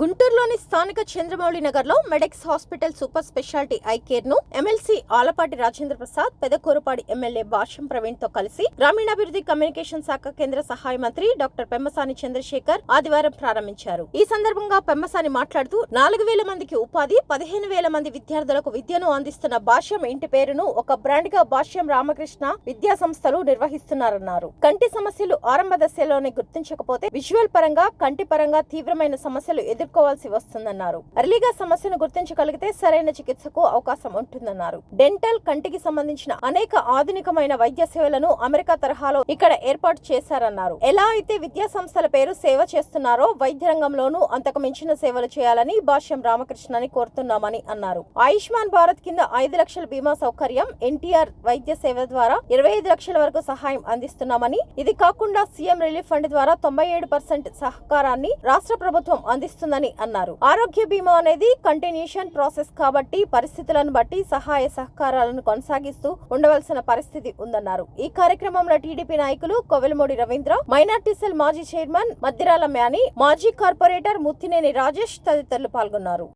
గుంటూరులోని స్థానిక చంద్రమౌళి నగర్లో Medex hospital super speciality eye కేర్ను MLC Alapati Rajendra Prasad పెదకూరుపాడి ఎమ్మెల్యే భాష్యం ప్రవీణ్తో కలిసి గ్రామీణాభివృద్ధి కమ్యూనికేషన్ శాఖ కేంద్ర సహాయ మంత్రి డాక్టర్ పెమ్మసాని చంద్రశేఖర్ ఆదివారం ప్రారంభించారు. ఈ సందర్భంగా పెమ్మసాని మాట్లాడుతూ నాలుగు వేల మందికి ఉపాధి పదిహేను వేల మంది విద్యార్థులకు విద్యను అందిస్తున్న భాష్యం ఇంటి పేరును ఒక బ్రాండ్గా భాష్యం రామకృష్ణ విద్యా సంస్థలు నిర్వహిస్తున్నారన్నారు. కంటి సమస్యలు ఆరంభ దశలోనే గుర్తించకపోతే విజువల్ పరంగా కంటి పరంగా తీవ్రమైన సమస్యలు ఎదుర్కోవాల్సి వస్తుందన్నారు. అర్లీగా సమస్యను గుర్తించగలిగితే సరైన చికిత్సకు అవకాశం ఉంటుందన్నారు. డెంటల్ కంటికి సంబంధించిన అనేక ఆధునికమైన వైద్య సేవలను అమెరికా తరహాలో ఇక్కడ ఏర్పాటు చేశారన్నారు. ఎలా అయితే విద్యా సంస్థల పేరు సేవ చేస్తున్నారో వైద్య రంగంలోనూ అంతకు మించిన సేవలు చేయాలని భాష్యం రామకృష్ణని కోరుతున్నామని అన్నారు. ఆయుష్మాన్ భారత్ కింద ఐదు లక్షల బీమా సౌకర్యం ఎన్టీఆర్ వైద్య సేవ ద్వారా ఇరవై ఐదు లక్షల వరకు సహాయం అందిస్తున్నామని ఇది కాకుండా సీఎం రిలీఫ్ ఫండ్ ద్వారా తొంభై ఏడు పర్సెంట్ సహకారాన్ని రాష్ట్ర ప్రభుత్వం అందిస్తుందని అన్నారు. ఆరోగ్య బీమా అనేది కంటిన్యూషన్ ప్రాసెస్ కాబట్టి పరిస్థితులను బట్టి సహాయ సహకారాలను కొనసాగిస్తూ ఉండవలసిన పరిస్థితి ఉందన్నారు. ఈ కార్యక్రమంలో టీడీపీ నాయకులు కొవెలమూడి రవీంద్ర మైనార్టీ సెల్ మాజీ చైర్మన్ మద్దిరాల మ్యాని మాజీ కార్పొరేటర్ ముత్తినేని రాజేష్ తదితరులు పాల్గొన్నారు.